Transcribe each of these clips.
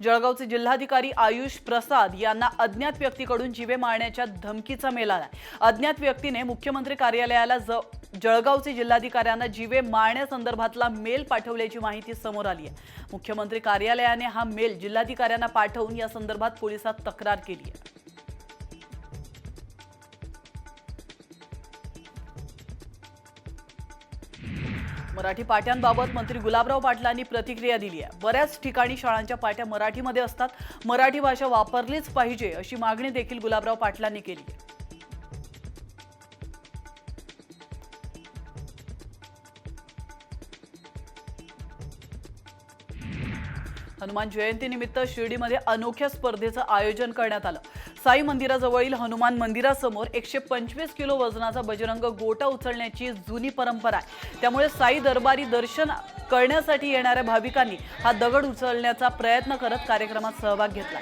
जळगावचे जिल्हाधिकारी आयुष प्रसाद यांना अज्ञात व्यक्तीकडून जीवे मारण्याच्या धमकीचा मेल आला अज्ञात व्यक्तीने मुख्यमंत्री कार्यालयाला ज जळगावचे जिल्हाधिकाऱ्यांना जीवे मारण्यासंदर्भातला मेल पाठवल्याची माहिती समोर आली आहे. मुख्यमंत्री कार्यालयाने हा मेल जिल्हाधिकाऱ्यांना पाठवून या संदर्भात पोलिसात तक्रार केली आहे. मराठी पाट्यांबाबत मंत्री गुलाबराव पाटलांनी प्रतिक्रिया दिली आहे. बऱ्याच ठिकाणी शाळांच्या पाट्या मराठीमध्ये असतात. मराठी भाषा वापरलीच पाहिजे अशी मागणी देखील गुलाबराव पाटलांनी केली आहे. हनुमान जयंतीनिमित्त शिर्डीमध्ये अनोख्या स्पर्धेचं आयोजन करण्यात आलं. साई मंदिराजवळील हनुमान मंदिरासमोर एकशे पंचवीस किलो वजनाचा बजरंग गोटा उचलण्याची जुनी परंपरा आहे. त्यामुळे साई दरबारी दर्शन करण्यासाठी येणाऱ्या भाविकांनी हा दगड उचलण्याचा प्रयत्न करत कार्यक्रमात सहभाग घेतला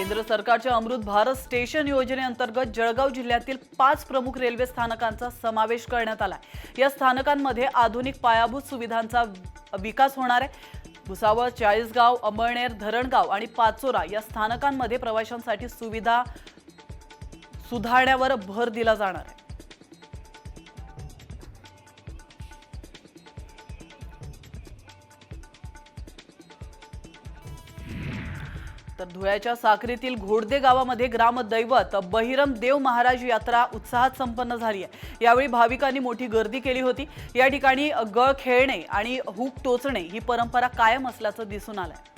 केंद्र सरकारच्या अमृत भारत स्टेशन योजनेअंतर्गत जळगाव जिल्ह्यातील पाच प्रमुख रेल्वे स्थानकांचा समावेश करण्यात आला या स्थानकांमध्ये आधुनिक पायाभूत सुविधांचा विकास होणार आहे. भुसावळ चाळीसगाव अंबळनेर धरणगाव आणि पाचोरा या स्थानकांमध्ये प्रवाशांसाठी सुविधा सुधारण्यावर भर दिला जाणार आहे. तर धुळ्याच्या साक्रीतील घोडदे गावामध्ये ग्रामदैवत बहिरम देव महाराज यात्रा उत्साहात संपन्न झाली आहे. यावेळी भाविकांनी मोठी गर्दी केली होती. या ठिकाणी गळ खेळणे आणि हुक टोचणे ही परंपरा कायम असल्याचं दिसून आलंय.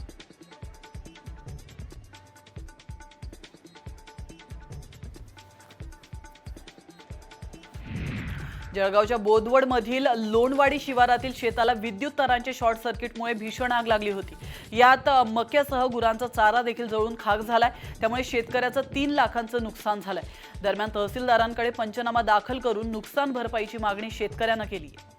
जळगावच्या बोदवडमधील लोणवाडी शिवारातील शेताला विद्युत तारांच्या शॉर्ट सर्किटमुळे भीषण आग लागली होती. यात मक्यासह गुरांचा चारा देखील जळून खाक झालाय. त्यामुळे शेतकऱ्याचं तीन लाखांचं नुकसान झालंय. दरम्यान तहसीलदारांकडे पंचनामा दाखल करून नुकसान भरपाईची मागणी शेतकऱ्यांना केली आहे